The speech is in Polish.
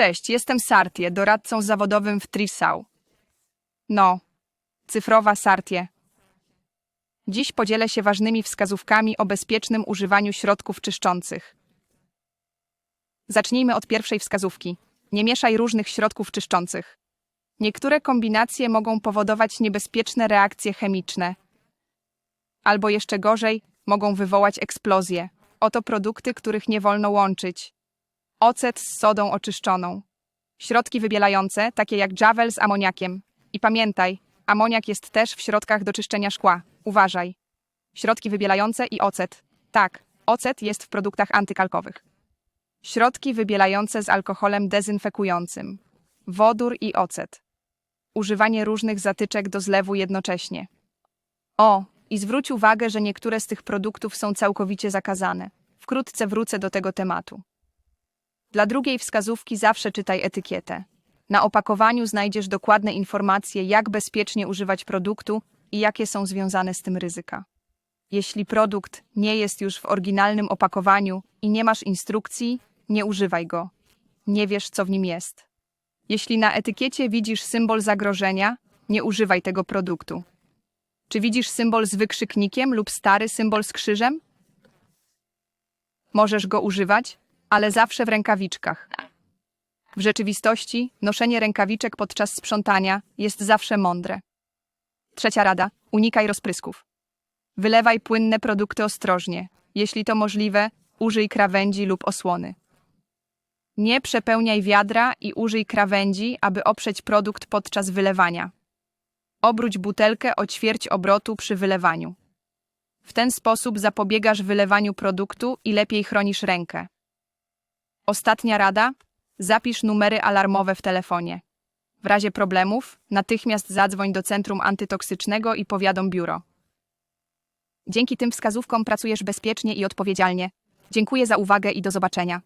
Cześć, jestem Sartie, doradcą zawodowym w Trisau. No, cyfrowa Sartie. Dziś podzielę się ważnymi wskazówkami o bezpiecznym używaniu środków czyszczących. Zacznijmy od pierwszej wskazówki. Nie mieszaj różnych środków czyszczących. Niektóre kombinacje mogą powodować niebezpieczne reakcje chemiczne. Albo jeszcze gorzej, mogą wywołać eksplozję. Oto produkty, których nie wolno łączyć. Ocet z sodą oczyszczoną. Środki wybielające, takie jak Javel z amoniakiem. I pamiętaj, amoniak jest też w środkach do czyszczenia szkła. Uważaj. Środki wybielające i ocet. Tak, ocet jest w produktach antykalkowych. Środki wybielające z alkoholem dezynfekującym. Wodór i ocet. Używanie różnych zatyczek do zlewu jednocześnie. O, i zwróć uwagę, że niektóre z tych produktów są całkowicie zakazane. Wkrótce wrócę do tego tematu. Dla drugiej wskazówki zawsze czytaj etykietę. Na opakowaniu znajdziesz dokładne informacje, jak bezpiecznie używać produktu i jakie są związane z tym ryzyka. Jeśli produkt nie jest już w oryginalnym opakowaniu i nie masz instrukcji, nie używaj go. Nie wiesz, co w nim jest. Jeśli na etykiecie widzisz symbol zagrożenia, nie używaj tego produktu. Czy widzisz symbol z wykrzyknikiem lub stary symbol z krzyżem? Możesz go używać, ale zawsze w rękawiczkach. W rzeczywistości noszenie rękawiczek podczas sprzątania jest zawsze mądre. Trzecia rada: unikaj rozprysków. Wylewaj płynne produkty ostrożnie. Jeśli to możliwe, użyj krawędzi lub osłony. Nie przepełniaj wiadra i użyj krawędzi, aby oprzeć produkt podczas wylewania. Obróć butelkę o ćwierć obrotu przy wylewaniu. W ten sposób zapobiegasz wylewaniu produktu i lepiej chronisz rękę. Ostatnia rada: zapisz numery alarmowe w telefonie. W razie problemów natychmiast zadzwoń do centrum antytoksycznego i powiadom biuro. Dzięki tym wskazówkom pracujesz bezpiecznie i odpowiedzialnie. Dziękuję za uwagę i do zobaczenia.